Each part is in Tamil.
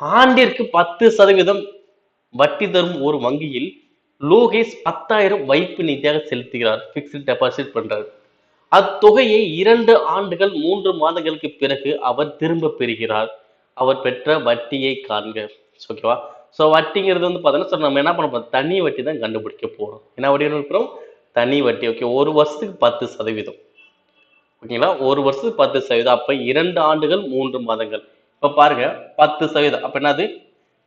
ஆண்டிற்கு பத்து சதவீதம் வட்டி தரும் ஒரு வங்கியில் லோகேஷ் பத்தாயிரம் வைப்பு நிதியாக செலுத்துகிறார் பிக்ஸ்ட் டெபாசிட் பண்றார். அத்தொகையை இரண்டு ஆண்டுகள் மூன்று மாதங்களுக்கு பிறகு அவர் திரும்ப பெறுகிறார். அவர் பெற்ற வட்டியை காண்க. ஓகேவா ஸோ வட்டிங்கிறது வந்து பார்த்தோன்னா சார் நம்ம என்ன பண்ண போறோம்? தனி வட்டி தான் கண்டுபிடிக்க போகிறோம் என்ன வட்டி இருக்கிறோம் தனி வட்டி. ஓகே ஒரு வருஷத்துக்கு பத்து சதவீதம். ஓகேங்களா ஒரு வருஷத்துக்கு பத்து சதவீதம். அப்போ இரண்டு ஆண்டுகள் மூன்று மாதங்கள். இப்போ பாருங்க பத்து சதவீதம். அப்ப என்னது?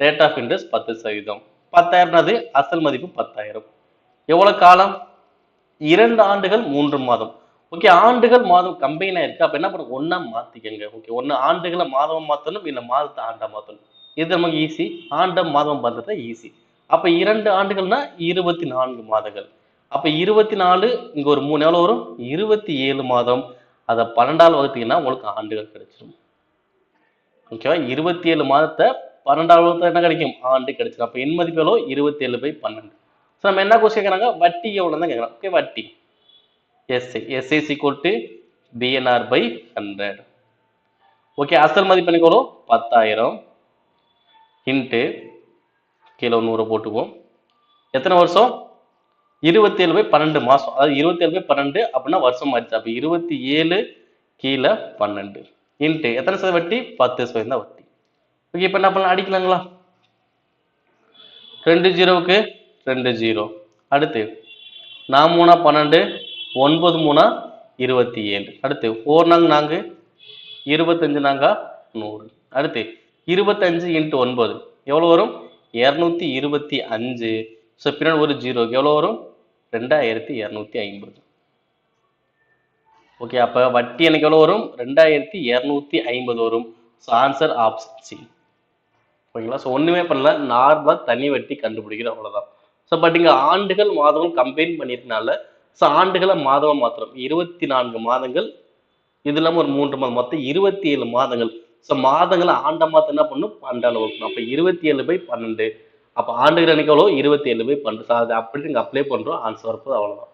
ரேட் ஆஃப் இன்ட்ரெஸ்ட் பத்து சதவீதம். பத்தாயிரம்னாது அசல் மதிப்பு பத்தாயிரம். எவ்வளவு காலம்? இரண்டு ஆண்டுகள் மூன்று மாதம். ஓகே ஆண்டுகள் மாதம் கம்பைன் ஆயிருக்கு. அப்ப என்ன பண்ணுங்க ஒன்றா மாற்றிக்கங்க ஓகே ஒன்று ஆண்டுகளை மாதம் மாற்றணும் இல்லை மாதத்தை ஆண்டா மாற்றணும் இது நமக்கு ஈஸி ஆண்டம் மாதம் பண்ணுறது ஈஸி அப்ப இரண்டு ஆண்டுகள்னா இருபத்தி நான்கு மாதங்கள். அப்ப இருபத்தி நாலு இங்க ஒரு மூணு எவ்வளவு வரும்? இருபத்தி ஏழு மாதம். அதை பன்னெண்டாவது வகுத்தீங்கன்னா உங்களுக்கு ஆண்டுகள் கிடைச்சிரும். ஓகேவா இருபத்தி ஏழு மாதத்தை பன்னெண்டாவது என்ன கிடைக்கும்? ஆண்டு கிடைச்சிடும் அப்போ என் மதிப்பு எவ்வளோ இருபத்தி ஏழு பை பன்னெண்டு. ஸோ நம்ம என்ன கொஸ்டின் கேட்குறாங்க வட்டி எவ்வளோ தான் கேட்குறோம் ஓகே வட்டி. SI SI equal to PNR by hundred okay அசல் மதிப்பு எனக்கு பத்தாயிரம். இன்ட்டு கீழே நூறு போட்டுக்குவோம். எத்தனை வருஷம்? இருபத்தி ஏழு பை பன்னெண்டு மாசம். அதாவது இருபத்தி ஏழு பை பன்னெண்டு அப்படின்னா வருஷம் ஆயிடுச்சு அப்போ இருபத்தி ஏழு கீழே பன்னெண்டு. இன்ட்டு. எத்தனை சதவீத வட்டி? பத்து சதவீதம் தான் வட்டி. ஓகே இப்போ என்ன பண்ணலாம்? அடிக்கலாங்களா? ரெண்டு ஜீரோவுக்கு ரெண்டு ஜீரோ. அடுத்து நான் மூணா பன்னெண்டு ஒன்பது மூணா இருபத்தி ஏழு. அடுத்து ஓர் நாங்க நான்கு இருபத்தஞ்சு நாங்கா நூறு. அடுத்து இருபத்தஞ்சு இன்ட்டு ஒன்பது. எவ்வளோ வரும்? இரநூத்தி இருபத்தி அஞ்சு. ஸோ பின்னாடி ஒரு ஜீரோக்கு எவ்வளோ வரும்? ரெண்டாயிரத்தி இரநூத்தி ஐம்பது. ஓகே அப்போ வட்டி எனக்கு எவ்வளோ வரும்? ரெண்டாயிரத்தி இரநூத்தி ஐம்பது வரும். ஸோ ஆன்சர் ஆப்ஷன் சி ஓகேங்களா ஸோ ஒன்றுமே பண்ணல. நார்மலாக தனி வட்டி கண்டுபிடிக்கிறது அவ்வளோதான் ஸோ பட் இங்கே ஆண்டுகள் மாதங்கள் கம்பைன் பண்ணிட்டனால ஸோ ஆண்டுகளை மாதமாக மாத்திரம் இருபத்தி நான்கு மாதங்கள் இது இல்லாமல் ஒரு மூன்று மாதம். மொத்தம் இருபத்தி ஏழு மாதங்கள். ஸோ மாதங்களை ஆண்ட மாதம் என்ன பண்ணும்? பன்னெண்டால் வகுக்கணும் அப்போ இருபத்தி ஏழு பை பன்னெண்டு. அப்போ ஆண்டுகள் எனக்கு எவ்வளோ இருபத்தி ஏழு பை பன்னெண்டு. ஸோ அதை அப்படி நீங்கள் அப்ளை பண்ணுறோம் ஆன்சர் வரப்போது அவ்வளோதான்